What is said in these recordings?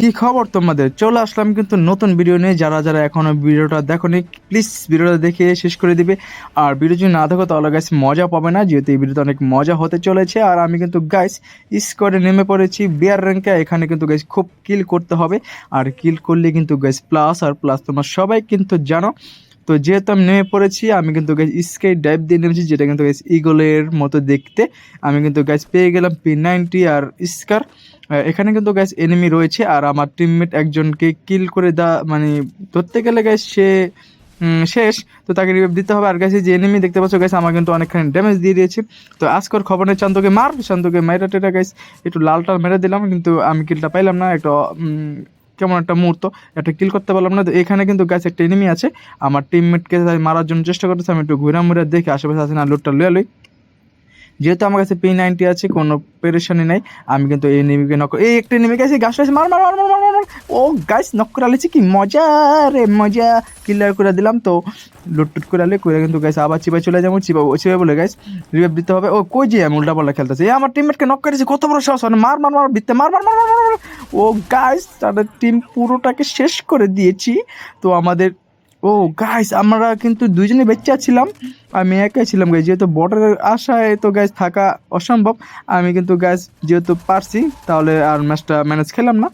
কি খবর তোমাদের? চলে আসলাম কিন্তু নতুন ভিডিও নিয়ে। যারা যারা এখনও ভিডিওটা দেখোনি প্লিজ ভিডিওটা দেখে শেষ করে দিবে। আর ভিডিও যদি না দেখো, তাহলে গাইস মজা পাবে না, যেহেতু এই ভিডিওতে অনেক মজা হতে চলেছে। আর আমি কিন্তু গাইস স্কোয়াডে নেমে পড়েছি বিয়ার র্যাঙ্কে এখানে কিন্তু গাইস খুব কিল করতে হবে। আর কিল করলে কিন্তু গাইস প্লাস আর প্লাস তোমরা সবাই কিন্তু জানো। তো যেহেতু আমি নেমে পড়েছি, আমি কিন্তু গাইস স্কাই ডাইভ দিয়ে নেমেছি, যেটা কিন্তু গাইস ইগলের মতো দেখতে। আমি কিন্তু গাইস পেয়ে গেলাম পি নাইনটি আর স্কার এখানে কিন্তু গ্যাস এনিমি রয়েছে আর আমার টিমমেট একজনকে কিল করে দা মানে ধরতে গেলে গ্যাস সে শেষ। তো তাকে রিভাইভ দিতে হবে। আর গ্যাসে যে এনিমি দেখতে পাচ্ছ গ্যাস আমার কিন্তু অনেকখানি ড্যামেজ দিয়ে দিয়েছে। তো আজকের খবর নেই চান্দকে মার, চান্দকে মাইরা টেরা গ্যাস একটু লাল টাল মেরে দিলাম। কিন্তু আমি কিলটা পাইলাম না, একটা কেমন একটা মুহূর্ত একটা কিল করতে পারলাম না। এখানে কিন্তু গাছ একটা এনিমি আছে। আমার টিমমেটকে মারার জন্য চেষ্টা করতেছে, আমি একটু ঘুরা মুড়া দেখে, আশেপাশে আছে না লুটটা লুয়া লই। যেহেতু আমার কাছে পি নাইনটি আছে কোনো পেরেশানি নাই আমি কিন্তু এই নেমিকে নক এই একটা নেমে গেছে গাছ আছে মার মার মার মার মার। ও গাছ নক করে আলেছি কি মজা রে মজা কিলার করে দিলাম তো লুটটুট করে আলে করে কিন্তু গাছ আবার চিপাই চলে যাব চিপা চিপাই বলে গাছ রিভাইভ দিতে হবে ও কই যে আমি উল্টা পাল্টা খেলতেছে এই আমার টিমমেটকে নক করেছে কত বড় সাহস মানে মার মার মার বিতে মার মার মার মার, মার। ও গাছ তাদের টিম পুরোটাকে শেষ করে দিয়েছি তো আমাদের ও গাইস আমরা কিন্তু দুজনে বেচ্চা ছিলাম। আমি একাই ছিলাম গাইজ যেহেতু বর্ডারের আশায় তো গাইজ থাকা অসম্ভব। আমি কিন্তু গাইজ যেহেতু পারছি, তাহলে আর ম্যাচটা ম্যানেজ খেলাম না।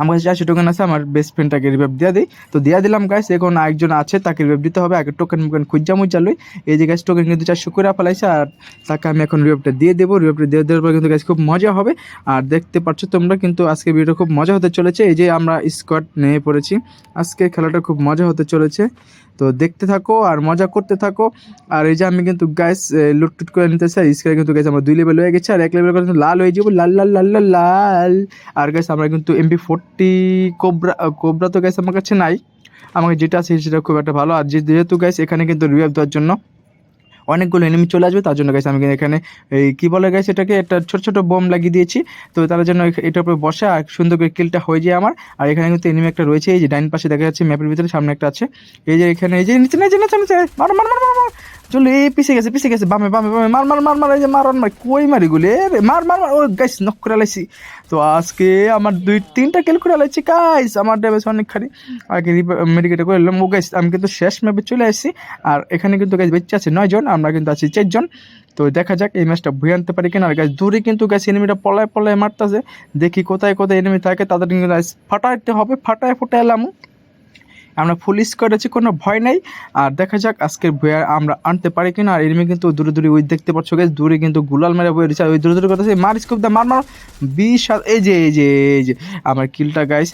আমার কাছে চারশো টোকেন আছে, আমার বেস্ট ফ্রেন্ডটাকে রিভাইভ দিয়ে দিই। তো দিয়ে দিলাম গাইস এখন আরেকজন আছে, তাকে রিভাইভ দিতে হবে। আগে টোকেন মোকেন খুঁজা মুজা লই। এই যে গাছ টোকেন কিন্তু চারশো করে ফেলাইছে, আর তাকে আমি এখন রিভাইভটা দিয়ে দেবো। রিভাইভটা দিয়ে দেওয়ার পর কিন্তু গাছ খুব মজা হবে। আর দেখতে পাচ্ছ তোমরা কিন্তু আজকে ভিডিও খুব মজা হতে চলেছে। এই যে আমরা স্কোয়াড নিয়ে পড়েছি। আজকে খেলাটা খুব মজা হতে চলেছে। তো দেখতে থাকো আর মজা করতে থাকো। আর এই যে আমি কিন্তু গ্যাস লুটটুট করে নিতে চাই স্কাই কিন্তু গ্যাস আমার দুই লেভেল হয়ে গেছে, আর এক লেভেল কিন্তু লাল হয়ে যাব, লাল লাল লাল লাল লাল। আর গ্যাস আমরা কিন্তু এমপি ফোরটি কোবরা কোবরা তো গ্যাস আমার কাছে নাই। আমাকে যেটা আছে সেটা খুব একটা ভালো। আর যেহেতু গ্যাস এখানে কিন্তু রিভাইভ দেওয়ার জন্য অনেকগুলো এনিমি চলে আসবে, তার জন্য গাইছে আমি এখানে এই কী বলে গেছে এটাকে, একটা ছোট ছোট বোম লাগিয়ে দিয়েছি। তো তার জন্য এটার উপরে বসে আর সুন্দর করে কিলটা হয়ে যায় আমার। আর এখানে কিন্তু এনিমি একটা রয়েছে, এই যে ডাইন পাশে দেখা যাচ্ছে ম্যাপের ভিতরে সামনে একটা আছে। এই যে এখানে, এই যে নিচে নিচে নিচে নিচে মার মার মার। চলো, এই পিছে গেছে পিছে গেছে, বামে বামে বামে, মার মার মার মার, এই যে মার মার কই মারি গুলে রে? মার মার মার, ও গাইস নক করে লাইছি। তো আজকে আমার দুই, তিনটা কিল করে লাইছি গাইস আমার ড্যামেজ অনেকখানি। আগে মেডিকেটে করে এলাম ও গাইস আমি কিন্তু শেষ ম্যাপে চলে আসছি। আর এখানে কিন্তু গাইস বেঁচে আছে নয় জন, আমরা কিন্তু আছি চারজন তো দেখা যাক এই ম্যাচটা ভুয়ে আনতে পারি কিনা। আর গাছ দূরে কিন্তু গাছ এনিমিটা পলায় পলায় মারতেছে। দেখি কোথায় কোথায় এনিমি থাকে, তাদের কিন্তু ফাটাইতে হবে, ফাটায় এলাম আমরা ফুল করেছি কোনো ভয় নেই। আর দেখা যাক আজকের ভয়ে আমরা আনতে পারি কিনা। আর এনিমি কিন্তু দূরে দূরে ওই দেখতে পাচ্ছ গেছে দূরে কিন্তু গুলাল মেরে বয়ে রয়েছে। ওই দূরে দূরে কথা মার স্কোপ দা, মার মার। বিশ এই যে এই যে এই যে, আমার কিলটা গাইস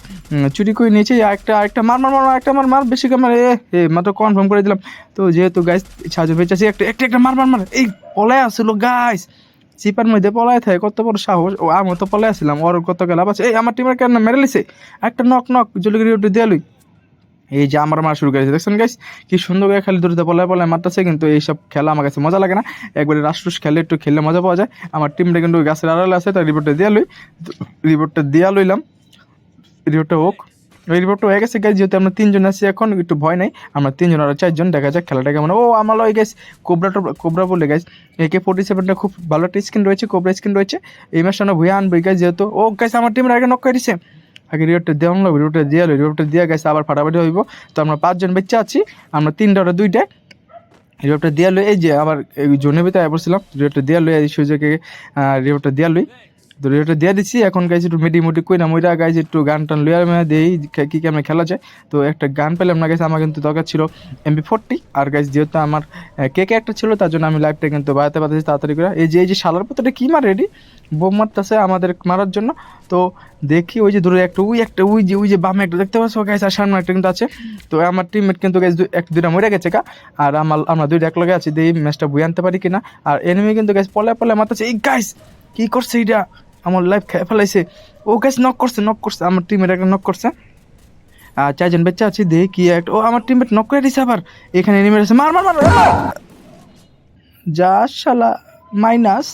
চুরি করে নিয়েছে। আরেকটা আরেকটা মার মার মার একটা মার মার। বেশি করে মার এ, মাত্র কনফার্ম করে দিলাম। তো যেহেতু গাইস সাজু ভেচাছি একটা একটা একটা মার মার মার। এই পলায় আসলো গাইস চিপার মধ্যে পলায় থাকে, কত বড় সাহস। ও আমি তো পলায় আসছিলাম। ওর কত গেলাম আছে? এই, আমার টিমের কেন মেরে লিছে একটা নক নক জলগিরি উঠে দেয়ালুই এই যে আমার মারা শুরু করেছে। দেখছেন গাইস কি সুন্দর করে খালি দূরতে পলায় পলায় মারতেছে, কিন্তু এইসব খেলা আমার কাছে মজা লাগে না। একবারে রাষ্ট্রুস খেলে একটু খেললে মজা পাওয়া যায়। আমার টিমটা কিন্তু গাছের আড়ালে আছে, তাই রিপোর্টটা দিয়া লই রিপোর্টটা দিয়া লইলাম। রিপোর্টটা হোক। ওই রিপোর্টটা হয়ে গেছে গাইজ যেহেতু আমরা তিনজন আছি এখন, একটু ভয় নেই। আমরা তিনজন আর চারজন, দেখা যাক খেলাটা কেমন ও, আমার ওই গেছ কোবরাটা কোবরা বলে গেছ একে ফোর্টি সেভেনটা খুব ভালো একটা স্কিন রয়েছে কোবরা স্কিন রয়েছে। এই ম্যাচটা আমরা ভুয়ে আনব গাইজ যেহেতু ও গাইছে আমার টিমের আগে নক করে দিছে। আগে রিপোর্টটা দেওয়া হলো রিওয়ার্ডটা দেওয়া হলো রিপোর্টটা দেওয়া গেছে, আবার ফাটাফাটি হইব। তো আমরা পাঁচজন বেচ্চা আছি, আমরা তিনটা ওটা দুইটা। রিপোর্টটা দেওয়া লই এই যে আবার জোনের ভিতরে পড়ছিলাম রিওয়ার্ডটা দেওয়া লই এই সুযোগে রিপোর্টটা দেওয়া লই তো রিপোর্টটা দিয়ে দিচ্ছি। এখন গাইছে একটু মিটি মুটি কই না মইরা গাইছে একটু গান টান লইয়ার মেয়ে দেই, কি কেমন খেলা যায়। তো একটা গান পেলাম না গেছে আমার কিন্তু দরকার ছিল এমপি ফোরটি আর গাইছে যেহেতু আমার কে কে একটা ছিল, তার জন্য আমি লাইভটা কিন্তু বাড়াতে পারতেছি তাড়াতাড়ি করে এই যে এই যে শালার পুত্রটা কি মারে রেডি বোম মারতেছে আমাদের মারার জন্য। তো দেখি ওই যে দূরে একটা ওই একটা ওই যে ওই যে বামে একটা দেখতে পাচ্ছ গাইছে আর সামনে একটা কিন্তু আছে। তো আমার টিমমেট কিন্তু গাইছে এক দুইটা মরে গেছে কা আর আমার, আমরা দুইটা এক লগে আছি দিয়ে ম্যাচটা বই আনতে পারি কিনা। আর এনিমি কিন্তু গাইছে পলে পলে মারতেছে। এই গাইস কি করছে এইটা? আমার লাইফ খেয়ে ফেলাইছে। ও গেছে নক করছে নক করছে, আমার টিমের একটা নক করছে। আর চারজন বেচ্চা আছে, দেখি কি একটা ও আমার টিমমেট নক করে দিছে আবার। এখানে এনিমেট আছে মার মার মার যা শালা মাইনাস